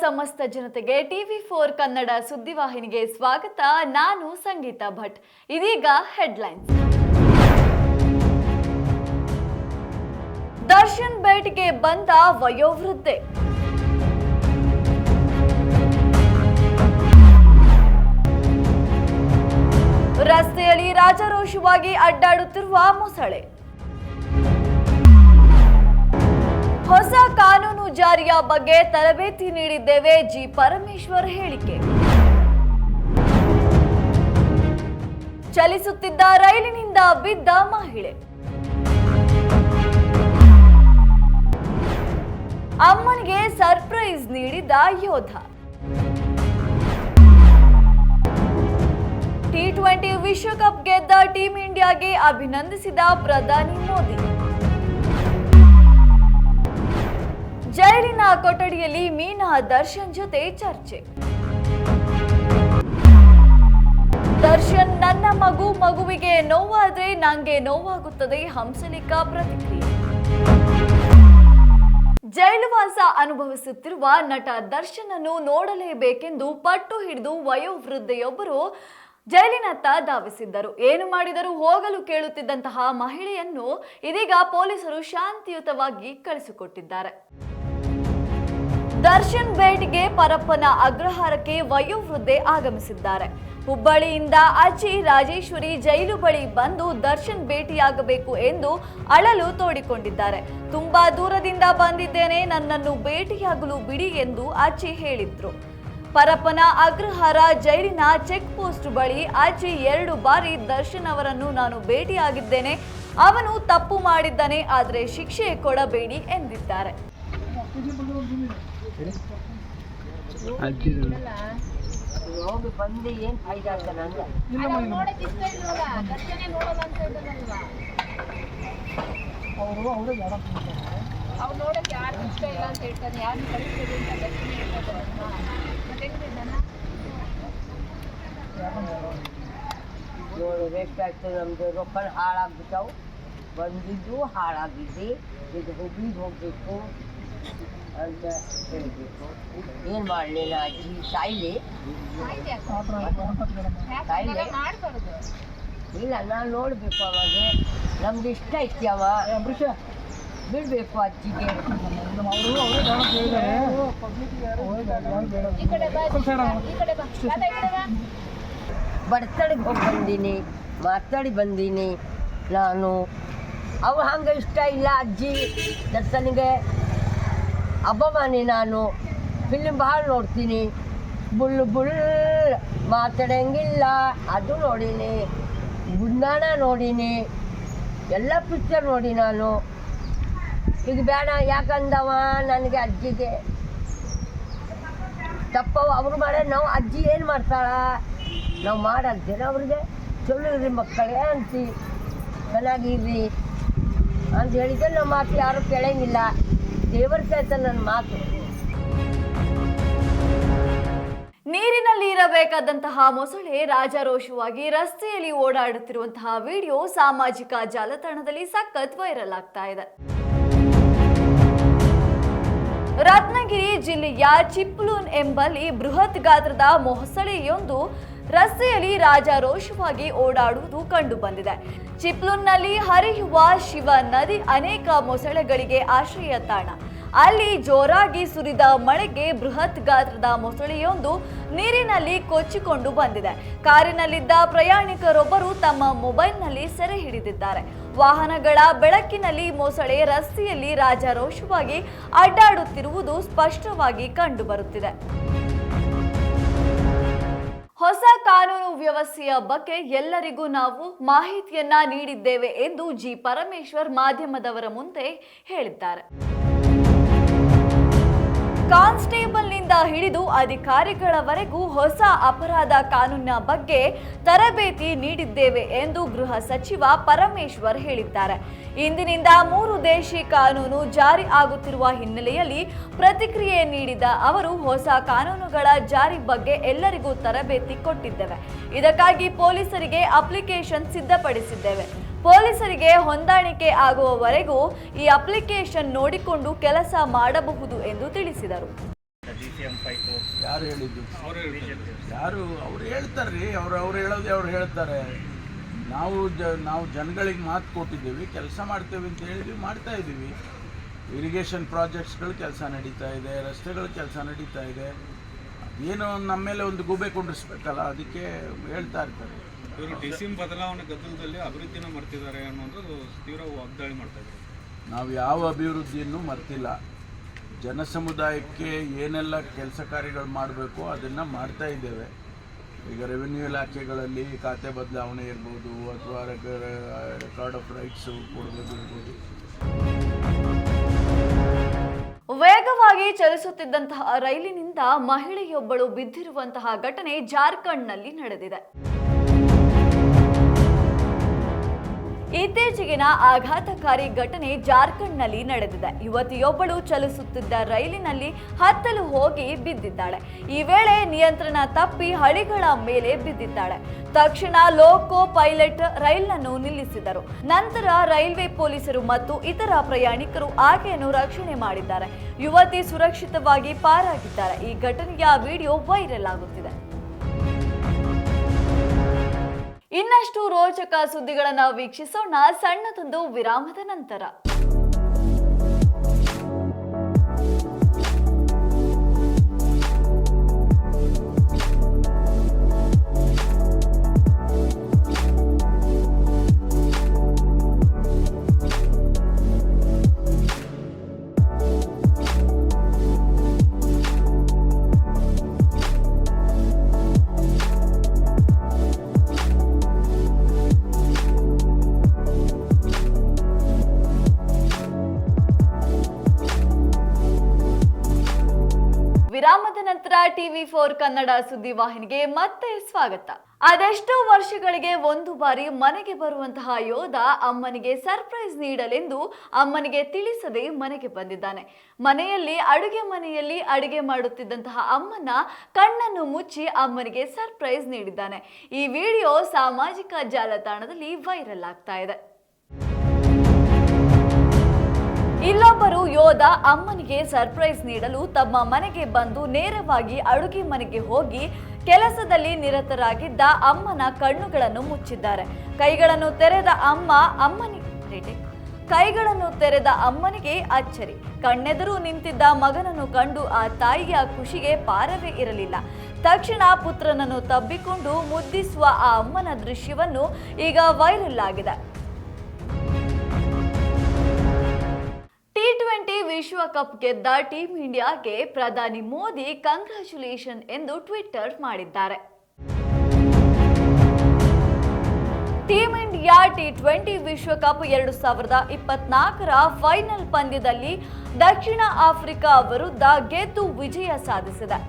ಸಮಸ್ತ ಜನತೆಗೆ TV four Kannada ಸುದ್ದಿವಾಹಿನಿಗೆ ಸ್ವಾಗತ. ನಾನು ಸಂಗೀತಾ ಭಟ್. ಇದೀಗ ಹೆಡ್ಲೈನ್ಸ್. ದರ್ಶನ್ ಭೇಟಿಗೆ ಬಂದ ವಯೋವೃದ್ಧೆ. ರಸ್ತೆಯಲ್ಲಿ ರಾಜಾರೋಷವಾಗಿ ಅಡ್ಡಾಡುತ್ತಿರುವ ಮೊಸಳೆ. ಹೊಸ ಕಾನೂನು ಜಾರಿಯ ಬಗ್ಗೆ ತರಬೇತಿ ನೀಡಿದ್ದೇವೆ, ಜಿ ಪರಮೇಶ್ವರ್ ಹೇಳಿಕೆ. ಚಲಿಸುತ್ತಿದ್ದ ರೈಲಿನಿಂದ ಬಿದ್ದ ಮಹಿಳೆ. ಅಮ್ಮನಿಗೆ ಸರ್ಪ್ರೈಸ್ ನೀಡಿದ ಯೋಧ. ಟಿ ಟ್ವೆಂಟಿ ವಿಶ್ವಕಪ್ ಗೆದ್ದ ಟೀಂ ಇಂಡಿಯಾಗೆ ಅಭಿನಂದಿಸಿದ ಪ್ರಧಾನಿ ಮೋದಿ. ಕೊಠಡಿಯಲ್ಲಿ ಮೀನಾ ದರ್ಶನ್ ಜೊತೆ ಚರ್ಚೆ. ದರ್ಶನ್ ನನ್ನ ಮಗು ಮಗುವಿಗೆ ನೋವಾದ್ರೆ ನಂಗೆ ನೋವಾಗುತ್ತದೆ ಹಂಸಲೇಖ ಪ್ರತಿಕ್ರಿಯೆ. ಜೈಲುವಾಸ ಅನುಭವಿಸುತ್ತಿರುವ ನಟ ದರ್ಶನ್ ಅನ್ನು ನೋಡಲೇಬೇಕೆಂದು ಪಟ್ಟು ಹಿಡಿದು ವಯೋವೃದ್ಧೆಯೊಬ್ಬರು ಜೈಲಿನತ್ತ ಧಾವಿಸಿದ್ದರು. ಏನು ಮಾಡಿದರೂ ಹೋಗಲು ಕೇಳುತ್ತಿದ್ದಂತಹ ಮಹಿಳೆಯನ್ನು ಇದೀಗ ಪೊಲೀಸರು ಶಾಂತಿಯುತವಾಗಿ ಕಳಿಸಿಕೊಟ್ಟಿದ್ದಾರೆ. ದರ್ಶನ್ ಭೇಟಿಗೆ ಪರಪ್ಪನ ಅಗ್ರಹಾರಕ್ಕೆ ವಯೋವೃದ್ಧೆ ಆಗಮಿಸಿದ್ದಾರೆ. ಹುಬ್ಬಳ್ಳಿಯಿಂದ ಅಜ್ಜಿ ರಾಜೇಶ್ವರಿ ಜೈಲು ಬಳಿ ಬಂದು ದರ್ಶನ್ ಭೇಟಿಯಾಗಬೇಕು ಎಂದು ಅಳಲು ತೋಡಿಕೊಂಡಿದ್ದಾರೆ. ತುಂಬಾ ದೂರದಿಂದ ಬಂದಿದ್ದೇನೆ, ನನ್ನನ್ನು ಭೇಟಿಯಾಗಲು ಬಿಡಿ ಎಂದು ಅಜ್ಜಿ ಹೇಳಿದ್ರು. ಪರಪ್ಪನ ಅಗ್ರಹಾರ ಜೈಲಿನ ಚೆಕ್ ಪೋಸ್ಟ್ ಬಳಿ ಅಜ್ಜಿ ಎರಡು ಬಾರಿ ದರ್ಶನ್ ಅವರನ್ನು ನಾನು ಭೇಟಿಯಾಗಿದ್ದೇನೆ. ಅವನು ತಪ್ಪು ಮಾಡಿದ್ದಾನೆ, ಆದರೆ ಶಿಕ್ಷೆ ಕೊಡಬೇಡಿ ಎಂದಿದ್ದಾರೆ. ಹೋಗಿ ಬಂದು ಏನು ಫೈದಾ ಅಂತ ನಂಗೆ ಅವರು ಅವರೇ ಬೇಡ ಅವ್ರು ನೋಡಕ್ಕೆ ಯಾರು ಇಷ್ಟ ಇಲ್ಲ ಅಂತ ಹೇಳ್ತಾನೆ ಯಾರು ಕಳಿಸ್ತೀರಿ ಅಂತ ದರ್ಶನ ಹೇಳ್ತಾರೆ ಮತ್ತೆ ಹೆಂಗಿದ್ದಾನ ನೋಡಿ ಬೇಕಾಗ್ತದೆ ನಮ್ಮದು ರೊಕ್ಕ ಹಾಳಾಗ್ಬಿಟ್ಟವು ಬಂದಿದ್ದು ಹಾಳಾಗಿದ್ದೆ ಇದು ಹುಬ್ಳಿಗೆ ಹೋಗಬೇಕು ಅಂತ ಹೇಳಬೇಕು ಏನು ಅಜ್ಜಿ ಸಾಯ್ಲಿ ಇಲ್ಲ, ನಾನು ನೋಡಬೇಕು ಅವಾಗ. ನಮ್ಗೆ ಇಷ್ಟ ಐತಿ ಅವ. ಬಿಡಬೇಕು ಅಜ್ಜಿಗೆ. ಬಡ್ತಡಿಗೆ ಹೋಗಿ ಬಂದೀನಿ, ಮಾತಾಡಿ ಬಂದೀನಿ ನಾನು. ಅವ ಹಂಗೆ ಇಷ್ಟ ಇಲ್ಲ ಅಜ್ಜಿ. ದರ್ಶನಿಗೆ ಅಭಿಮಾನಿ ನಾನು. ಫಿಲ್ಮ್ ಭಾಳ ನೋಡ್ತೀನಿ. ಬುಲ್ ಬುಲ್ ಮಾತಾಡಂಗಿಲ್ಲ. ಅದು ನೋಡೀನಿ. ಗುಂಡಾಣ ನೋಡೀನಿ. ಎಲ್ಲ ಪಿಕ್ಚರ್ ನೋಡಿ ನಾನು. ಈಗ ಬೇಡ, ಯಾಕಂದವ? ನನಗೆ ಅಜ್ಜಿಗೆ. ತಪ್ಪವ, ಅವ್ರು ಮಾಡೋ, ನಾವು ಅಜ್ಜಿ ಏನು ಮಾಡ್ತಾಳ? ನಾವು ಮಾಡಂತೇನೆ ಅವ್ರಿಗೆ? ಚಲೋ ಇರ್ರಿ ಮಕ್ಕಳೇ ಅಂತಿ. ಚೆನ್ನಾಗಿರ್ರಿ. ಅಂತ ಹೇಳಿದ್ರೆ ನಮ್ಮ ಮಾತು ಯಾರು ಕೇಳಂಗಿಲ್ಲ. ದೇವರ ಮಾತು. ನೀರಿನಲ್ಲಿ ಇರಬೇಕಾದಂತಹ ಮೊಸಳೆ ರಾಜಾರೋಷವಾಗಿ ರಸ್ತೆಯಲ್ಲಿ ಓಡಾಡುತ್ತಿರುವಂತಹ ವಿಡಿಯೋ ಸಾಮಾಜಿಕ ಜಾಲತಾಣದಲ್ಲಿ ಸಖತ್ ವೈರಲ್ ಆಗ್ತಾ ಇದೆ. ರತ್ನಗಿರಿ ಜಿಲ್ಲೆಯ ಚಿಪ್ಲೂನ್ ಎಂಬಲ್ಲಿ ಬೃಹತ್ ಗಾತ್ರದ ಮೊಸಳೆಯೊಂದು ರಸ್ತೆಯಲ್ಲಿ ರಾಜಾರೋಷವಾಗಿ ಓಡಾಡುವುದು ಕಂಡು ಬಂದಿದೆ. ಚಿಪ್ಲೂನ್ನಲ್ಲಿ ಹರಿಯುವ ಶಿವ ನದಿ ಅನೇಕ ಮೊಸಳೆಗಳಿಗೆ ಆಶ್ರಯ ತಾಣ. ಅಲ್ಲಿ ಜೋರಾಗಿ ಸುರಿದ ಮಳೆಗೆ ಬೃಹತ್ ಗಾತ್ರದ ಮೊಸಳೆಯೊಂದು ನೀರಿನಲ್ಲಿ ಕೊಚ್ಚಿಕೊಂಡು ಬಂದಿದೆ. ಕಾರಿನಲ್ಲಿದ್ದ ಪ್ರಯಾಣಿಕರೊಬ್ಬರು ತಮ್ಮ ಮೊಬೈಲ್ನಲ್ಲಿ ಸೆರೆ ಹಿಡಿದಿದ್ದಾರೆ. ವಾಹನಗಳ ಬೆಳಕಿನಲ್ಲಿ ಮೊಸಳೆ ರಸ್ತೆಯಲ್ಲಿ ರಾಜಾರೋಷವಾಗಿ ಅಡ್ಡಾಡುತ್ತಿರುವುದು ಸ್ಪಷ್ಟವಾಗಿ ಕಂಡುಬರುತ್ತಿದೆ ಹೊಸ ಕಾನೂನು ವ್ಯವಸ್ಥೆಯ ಬಗ್ಗೆ ಎಲ್ಲರಿಗೂ ನಾವು ಮಾಹಿತಿಯನ್ನ ನೀಡಿದ್ದೇವೆ ಎಂದು ಜಿ ಪರಮೇಶ್ವರ್ ಮಾಧ್ಯಮದವರ ಮುಂದೆ ಹೇಳಿದ್ದಾರೆ. ಕಾನ್ಸ್ಟೇಬಲ್ನಿಂದ ಹಿಡಿದು ಅಧಿಕಾರಿಗಳವರೆಗೂ ಹೊಸ ಅಪರಾಧ ಕಾನೂನಿನ ಬಗ್ಗೆ ತರಬೇತಿ ನೀಡಿದ್ದೇವೆ ಎಂದು ಗೃಹ ಸಚಿವ ಪರಮೇಶ್ವರ್ ಹೇಳಿದ್ದಾರೆ. ಇಂದಿನಿಂದ ಮೂರು ದೇಶಿ ಕಾನೂನು ಜಾರಿ ಆಗುತ್ತಿರುವ ಹಿನ್ನೆಲೆಯಲ್ಲಿ ಪ್ರತಿಕ್ರಿಯೆ ನೀಡಿದ ಅವರು, ಹೊಸ ಕಾನೂನುಗಳ ಜಾರಿ ಬಗ್ಗೆ ಎಲ್ಲರಿಗೂ ತರಬೇತಿ ಕೊಟ್ಟಿದ್ದೇವೆ. ಇದಕ್ಕಾಗಿ ಪೊಲೀಸರಿಗೆ ಅಪ್ಲಿಕೇಶನ್ ಸಿದ್ಧಪಡಿಸಿದ್ದೇವೆ. ಪೊಲೀಸರಿಗೆ ಹೊಂದಾಣಿಕೆ ಆಗುವವರೆಗೂ ಈ ಅಪ್ಲಿಕೇಶನ್ ನೋಡಿಕೊಂಡು ಕೆಲಸ ಮಾಡಬಹುದು ಎಂದು ತಿಳಿಸಿದರು. ಯಾರು ಹೇಳಿದ್ದು? ಯಾರು? ಅವ್ರು ಹೇಳ್ತಾರೆ ಅವ್ರು ಅವ್ರು ಹೇಳೋದು ಅವ್ರು ಹೇಳ್ತಾರೆ. ನಾವು ಜ ನಾವು ಜನಗಳಿಗೆ ಮಾತು ಕೊಟ್ಟಿದ್ದೀವಿ ಕೆಲಸ ಮಾಡ್ತೇವೆ ಅಂತ ಹೇಳಿದ್ವಿ ಮಾಡ್ತಾ ಇದ್ದೀವಿ. ಇರಿಗೇಷನ್ ಪ್ರಾಜೆಕ್ಟ್ಸ್ಗಳು ಕೆಲಸ ನಡೀತಾ ಇದೆ ರಸ್ತೆಗಳು ಕೆಲಸ ನಡೀತಾ ಇದೆ. ಏನೋ ನಮ್ಮ ಮೇಲೆ ಒಂದು ಗೂಬೆ ಕುಂಡಿಸ್ಬೇಕಲ್ಲ ಅದಕ್ಕೆ ಹೇಳ್ತಾ ಇರ್ತಾರೆ. ಇವರು ಡಿ ಸಿ ಬದಲಾವಣೆ ಗದ್ದಲದಲ್ಲಿ ಅಭಿವೃದ್ಧಿನ ಮರ್ತಿದ್ದಾರೆ ಅನ್ನೋದು ತೀವ್ರ ವಾಗ್ದಾಳಿ ಮಾಡ್ತಾ ಇದ್ದಾರೆ. ನಾವು ಯಾವ ಅಭಿವೃದ್ಧಿಯನ್ನು ಮರ್ತಿಲ್ಲ. ಜನಸಮುದಾಯಕ್ಕೆ ಏನೆಲ್ಲ ಕೆಲಸ ಕಾರ್ಯಗಳು ಮಾಡಬೇಕು ಅದನ್ನು ಮಾಡ್ತಾ ಇದ್ದೇವೆ. ಈಗ ರೆವಿನ್ಯೂ ಇಲಾಖೆಗಳಲ್ಲಿ ಖಾತೆ ಬದಲಾವಣೆ ಇರ್ಬೋದು ಅಥವಾ ರೆಕಾರ್ಡ್ ಆಫ್ ರೈಟ್ಸು ಇರ್ಬೋದು. ವೇಗವಾಗಿ ಚಲಿಸುತ್ತಿದ್ದಂತಹ ರೈಲಿನಿಂದ ಮಹಿಳೆಯೊಬ್ಬಳು ಬಿದ್ದಿರುವಂತಹ ಘಟನೆ ಜಾರ್ಖಂಡ್ನಲ್ಲಿ ನಡೆದಿದೆ. ಇತ್ತೀಚೆಗಿನ ಆಘಾತಕಾರಿ ಘಟನೆ ಜಾರ್ಖಂಡ್ನಲ್ಲಿ ನಡೆದಿದೆ. ಯುವತಿಯೊಬ್ಬಳು ಚಲಿಸುತ್ತಿದ್ದ ರೈಲಿನಲ್ಲಿ ಹತ್ತಲು ಹೋಗಿ ಬಿದ್ದಿದ್ದಾಳೆ. ಈ ವೇಳೆ ನಿಯಂತ್ರಣ ತಪ್ಪಿ ಹಳಿಗಳ ಮೇಲೆ ಬಿದ್ದಿದ್ದಾಳೆ. ತಕ್ಷಣ ಲೋಕೋ ಪೈಲಟ್ ರೈಲನ್ನು ನಿಲ್ಲಿಸಿದರು. ನಂತರ ರೈಲ್ವೆ ಪೊಲೀಸರು ಮತ್ತು ಇತರ ಪ್ರಯಾಣಿಕರು ಆಕೆಯನ್ನು ರಕ್ಷಣೆ ಮಾಡಿದ್ದಾರೆ. ಯುವತಿ ಸುರಕ್ಷಿತವಾಗಿ ಪಾರಾಗಿದ್ದಾರೆ. ಈ ಘಟನೆಯ ವಿಡಿಯೋ ವೈರಲ್ ಆಗುತ್ತಿದೆ. ಇನ್ನಷ್ಟು ರೋಚಕ ಸುದ್ದಿಗಳನ್ನು ವೀಕ್ಷಿಸೋಣ ಸಣ್ಣದೊಂದು ವಿರಾಮದ ನಂತರ. ಟಿವಿ ಫೋರ್ ಕನ್ನಡ ಸುದ್ದಿವಾಹಿನಿಗೆ ಮತ್ತೆ ಸ್ವಾಗತ. ಅದೆಷ್ಟೋ ವರ್ಷಗಳಿಗೆ ಒಂದು ಬಾರಿ ಮನೆಗೆ ಬರುವಂತಹ ಯೋಧ ಅಮ್ಮನಿಗೆ ಸರ್ಪ್ರೈಸ್ ನೀಡಲೆಂದು ಅಮ್ಮನಿಗೆ ತಿಳಿಸದೆ ಮನೆಗೆ ಬಂದಿದ್ದಾನೆ. ಮನೆಯಲ್ಲಿ, ಅಡುಗೆ ಮನೆಯಲ್ಲಿ ಅಡುಗೆ ಮಾಡುತ್ತಿದ್ದಂತಹ ಅಮ್ಮನ ಕಣ್ಣನ್ನು ಮುಚ್ಚಿ ಅಮ್ಮನಿಗೆ ಸರ್ಪ್ರೈಸ್ ನೀಡಿದ್ದಾನೆ. ಈ ವಿಡಿಯೋ ಸಾಮಾಜಿಕ ಜಾಲತಾಣದಲ್ಲಿ ವೈರಲ್ ಆಗ್ತಾ ಇದೆ. ಇಲ್ಲೊಬ್ಬರು ಯೋಧ ಅಮ್ಮನಿಗೆ ಸರ್ಪ್ರೈಸ್ ನೀಡಲು ತಮ್ಮ ಮನೆಗೆ ಬಂದು ನೇರವಾಗಿ ಅಡುಗೆ ಮನೆಗೆ ಹೋಗಿ ಕೆಲಸದಲ್ಲಿ ನಿರತರಾಗಿದ್ದ ಅಮ್ಮನ ಕಣ್ಣುಗಳನ್ನು ಮುಚ್ಚಿದ್ದಾರೆ. ಕೈಗಳನ್ನು ತೆರೆದ ಅಮ್ಮ ಅಮ್ಮನಿ ಕೈಗಳನ್ನು ತೆರೆದ ಅಮ್ಮನಿಗೆ ಅಚ್ಚರಿ. ಕಣ್ಣೆದುರು ನಿಂತಿದ್ದ ಮಗನನ್ನು ಕಂಡು ಆ ತಾಯಿಯ ಖುಷಿಗೆ ಪಾರವೇ ಇರಲಿಲ್ಲ. ತಕ್ಷಣ ಪುತ್ರನನ್ನು ತಬ್ಬಿಕೊಂಡು ಮುದ್ದಿಸುವ ಆ ಅಮ್ಮನ ದೃಶ್ಯವನ್ನು ಈಗ ವೈರಲ್ ಆಗಿದೆ. ವಿಶ್ವಕಪ್ ಗೆದ್ದ ಟೀಂ ಇಂಡಿಯಾಗೆ ಪ್ರಧಾನಿ ಮೋದಿ ಕಂಗ್ರ್ಯಾಚುಲೇಷನ್ ಎಂದು ಟ್ವಿಟ್ಟರ್ ಮಾಡಿದ್ದಾರೆ. ಟೀಂ ಇಂಡಿಯಾ ಟಿ ಟ್ವೆಂಟಿ ವಿಶ್ವಕಪ್ ಎರಡು ಸಾವಿರದ ಇಪ್ಪತ್ನಾಲ್ಕರ ಫೈನಲ್ ಪಂದ್ಯದಲ್ಲಿ ದಕ್ಷಿಣ ಆಫ್ರಿಕಾ ವಿರುದ್ಧ ಗೆದ್ದು ವಿಜಯ ಸಾಧಿಸಿದೆ.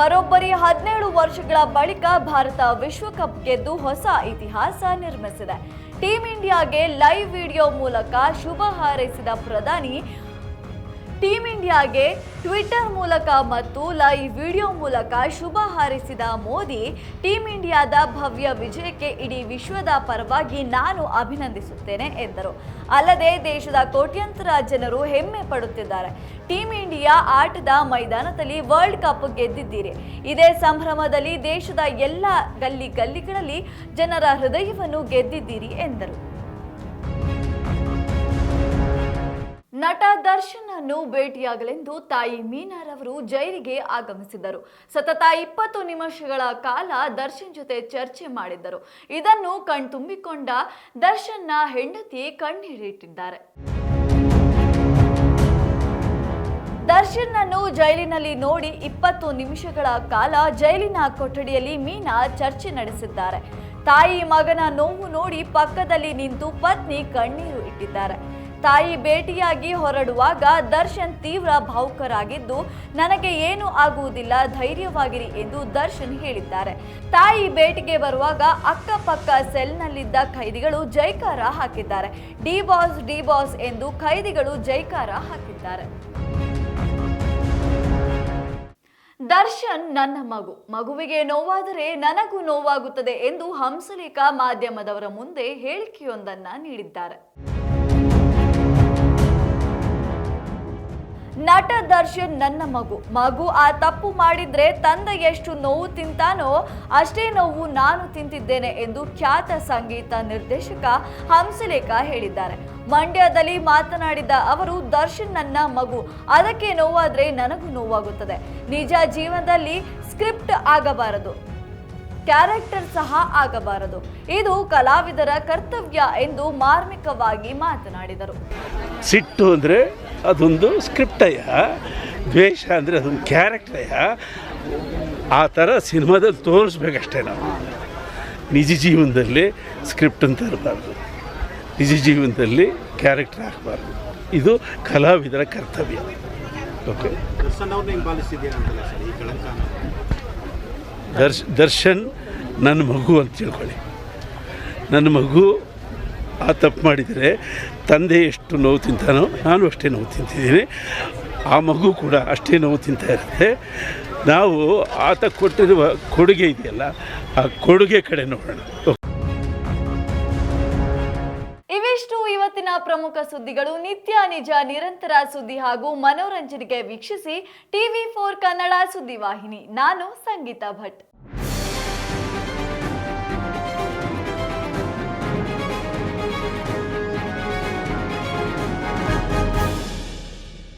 ಬರೋಬ್ಬರಿ ಹದಿನೇಳು ವರ್ಷಗಳ ಬಳಿಕ ಭಾರತ ವಿಶ್ವಕಪ್ ಗೆದ್ದು ಹೊಸ ಇತಿಹಾಸ ನಿರ್ಮಿಸಿದೆ. ಟೀಂ ಇಂಡಿಯಾಗೆ ಲೈವ್ ವಿಡಿಯೋ ಮೂಲಕ ಶುಭ ಹಾರೈಸಿದ ಪ್ರಧಾನಿ ಟೀಂ ಇಂಡಿಯಾಗೆ ಟ್ವಿಟರ್ ಮೂಲಕ ಮತ್ತು ಲೈವ್ ವಿಡಿಯೋ ಮೂಲಕ ಶುಭ ಹಾರೈಸಿದ ಮೋದಿ ಟೀಂ ಇಂಡಿಯಾದ ಭವ್ಯ ವಿಜಯಕ್ಕೆ ಇಡೀ ವಿಶ್ವದ ಪರವಾಗಿ ನಾನು ಅಭಿನಂದಿಸುತ್ತೇನೆ ಎಂದರು. ಅಲ್ಲದೆ ದೇಶದ ಕೋಟ್ಯಂತರ ಜನರು ಹೆಮ್ಮೆ ಪಡುತ್ತಿದ್ದಾರೆ. ಟೀಂ ಇಂಡಿಯಾ ಆಟದ ಮೈದಾನದಲ್ಲಿ ವರ್ಲ್ಡ್ ಕಪ್ ಗೆದ್ದಿದ್ದೀರಿ. ಇದೇ ಸಂಭ್ರಮದಲ್ಲಿ ದೇಶದ ಎಲ್ಲ ಗಲ್ಲಿ ಗಲ್ಲಿಗಳಲ್ಲಿ ಜನರ ಹೃದಯವನ್ನು ಗೆದ್ದಿದ್ದೀರಿ ಎಂದರು. ನಟ ದರ್ಶನ್ ಅನ್ನು ಭೇಟಿಯಾಗಲೆಂದು ತಾಯಿ ಮೀನಾರವರು ಜೈಲಿಗೆ ಆಗಮಿಸಿದ್ದರು. ಸತತ ಇಪ್ಪತ್ತು ನಿಮಿಷಗಳ ಕಾಲ ದರ್ಶನ್ ಜೊತೆ ಚರ್ಚೆ ಮಾಡಿದ್ದರು. ಇದನ್ನು ಕಣ್ತುಂಬಿಕೊಂಡ ದರ್ಶನ್ನ ಹೆಂಡತಿ ಕಣ್ಣೀರಿಟ್ಟಿದ್ದಾರೆ. ದರ್ಶನ್ನನ್ನು ಜೈಲಿನಲ್ಲಿ ನೋಡಿ ಇಪ್ಪತ್ತು ನಿಮಿಷಗಳ ಕಾಲ ಜೈಲಿನ ಕೊಠಡಿಯಲ್ಲಿ ಮೀನಾ ಚರ್ಚೆ ನಡೆಸಿದ್ದಾರೆ. ತಾಯಿ ಮಗನ ನೋವು ನೋಡಿ ಪಕ್ಕದಲ್ಲಿ ನಿಂತು ಪತ್ನಿ ಕಣ್ಣೀರು ಇಟ್ಟಿದ್ದಾರೆ. ತಾಯಿ ಭೇಟಿಯಾಗಿ ಹೊರಡುವಾಗ ದರ್ಶನ್ ತೀವ್ರ ಭಾವುಕರಾಗಿದ್ದು, ನನಗೆ ಏನು ಆಗುವುದಿಲ್ಲ, ಧೈರ್ಯವಾಗಿರಿ ಎಂದು ದರ್ಶನ್ ಹೇಳಿದ್ದಾರೆ. ತಾಯಿ ಭೇಟಿಗೆ ಬರುವಾಗ ಅಕ್ಕಪಕ್ಕ ಸೆಲ್ನಲ್ಲಿದ್ದ ಖೈದಿಗಳು ಜೈಕಾರ ಹಾಕಿದ್ದಾರೆ. ಡಿ ಬಾಸ್ ಡಿ ಬಾಸ್ ಎಂದು ಖೈದಿಗಳು ಜೈಕಾರ ಹಾಕಿದ್ದಾರೆ. ದರ್ಶನ್ ನನ್ನ ಮಗು. ಮಗುವಿಗೆ ನೋವಾದರೆ ನನಗೂ ನೋವಾಗುತ್ತದೆ ಎಂದು ಹಂಸಲೇಖ ಮಾಧ್ಯಮದವರ ಮುಂದೆ ಹೇಳಿಕೆಯೊಂದನ್ನ ನೀಡಿದ್ದಾರೆ. ನಟ ದರ್ಶನ್ ನನ್ನ ಮಗು. ಮಗು ಆ ತಪ್ಪು ಮಾಡಿದ್ರೆ ತಂದೆ ಎಷ್ಟು ನೋವು ತಿಂತಾನೋ ಅಷ್ಟೇ ನೋವು ನಾನು ತಿಂತಿದ್ದೇನೆ ಎಂದು ಖ್ಯಾತ ಸಂಗೀತ ನಿರ್ದೇಶಕ ಹಂಸಲೇಖ ಹೇಳಿದ್ದಾರೆ. ಮಂಡ್ಯದಲ್ಲಿ ಮಾತನಾಡಿದ ಅವರು, ದರ್ಶನ್ ನನ್ನ ಮಗು. ಅದಕ್ಕೆ ನೋವಾದ್ರೆ ನನಗೂ ನೋವಾಗುತ್ತದೆ. ನಿಜ ಜೀವನದಲ್ಲಿ ಸ್ಕ್ರಿಪ್ಟ್ ಆಗಬಾರದು. ಕ್ಯಾರೆಕ್ಟರ್ ಸಹ ಆಗಬಾರದು. ಇದು ಕಲಾವಿದರ ಕರ್ತವ್ಯ ಎಂದು ಮಾರ್ಮಿಕವಾಗಿ ಮಾತನಾಡಿದರು. ಸಿಟ್ಟು ಅಂದರೆ ಅದೊಂದು ಸ್ಕ್ರಿಪ್ಟಯ್ಯ. ದ್ವೇಷ ಅಂದರೆ ಅದೊಂದು ಕ್ಯಾರೆಕ್ಟರಯ್ಯ ಆ ಥರ ಸಿನಿಮಾದಲ್ಲಿ ತೋರಿಸ್ಬೇಕಷ್ಟೇ ನಾವು. ನಿಜ ಜೀವನದಲ್ಲಿ ಸ್ಕ್ರಿಪ್ಟ್ ಅಂತ ಇರಬಾರ್ದು. ನಿಜ ಜೀವನದಲ್ಲಿ ಕ್ಯಾರೆಕ್ಟರ್ ಹಾಕಬಾರ್ದು. ಇದು ಕಲಾವಿದರ ಕರ್ತವ್ಯ. ಓಕೆ ದರ್ಶ್ ದರ್ಶನ್ ನನ್ನ ಮಗು ಅಂತ ತಿಳ್ಕೊಳ್ಳಿ. ನನ್ನ ಮಗು ಆ ತಪ್ಪು ಮಾಡಿದರೆ ತಂದೆ ಎಷ್ಟು ನೋವು ತಿಂತಾನೋ ನಾನು ಅಷ್ಟೇ ನೋವು ತಿಂತಿದ್ದೀನಿ. ಆ ಮಗು ಕೂಡ ಅಷ್ಟೇ ನೋವು ತಿಂತಾ ಇರುತ್ತೆ. ನಾವು ಆತ ಕೊಟ್ಟಿರುವ ಕೊಡುಗೆ ಇದೆಯಲ್ಲ, ಆ ಕೊಡುಗೆ ಕಡೆ ನೋಡೋಣ. ಇವಿಷ್ಟು ಇವತ್ತಿನ ಪ್ರಮುಖ ಸುದ್ದಿಗಳು. ನಿತ್ಯ, ನಿಜ, ನಿರಂತರ ಸುದ್ದಿ ಹಾಗೂ ಮನೋರಂಜನೆಗೆ ವೀಕ್ಷಿಸಿ ಟಿವಿ ಫೋರ್ ಕನ್ನಡ ಸುದ್ದಿವಾಹಿನಿ. ನಾನು ಸಂಗೀತಾ ಭಟ್.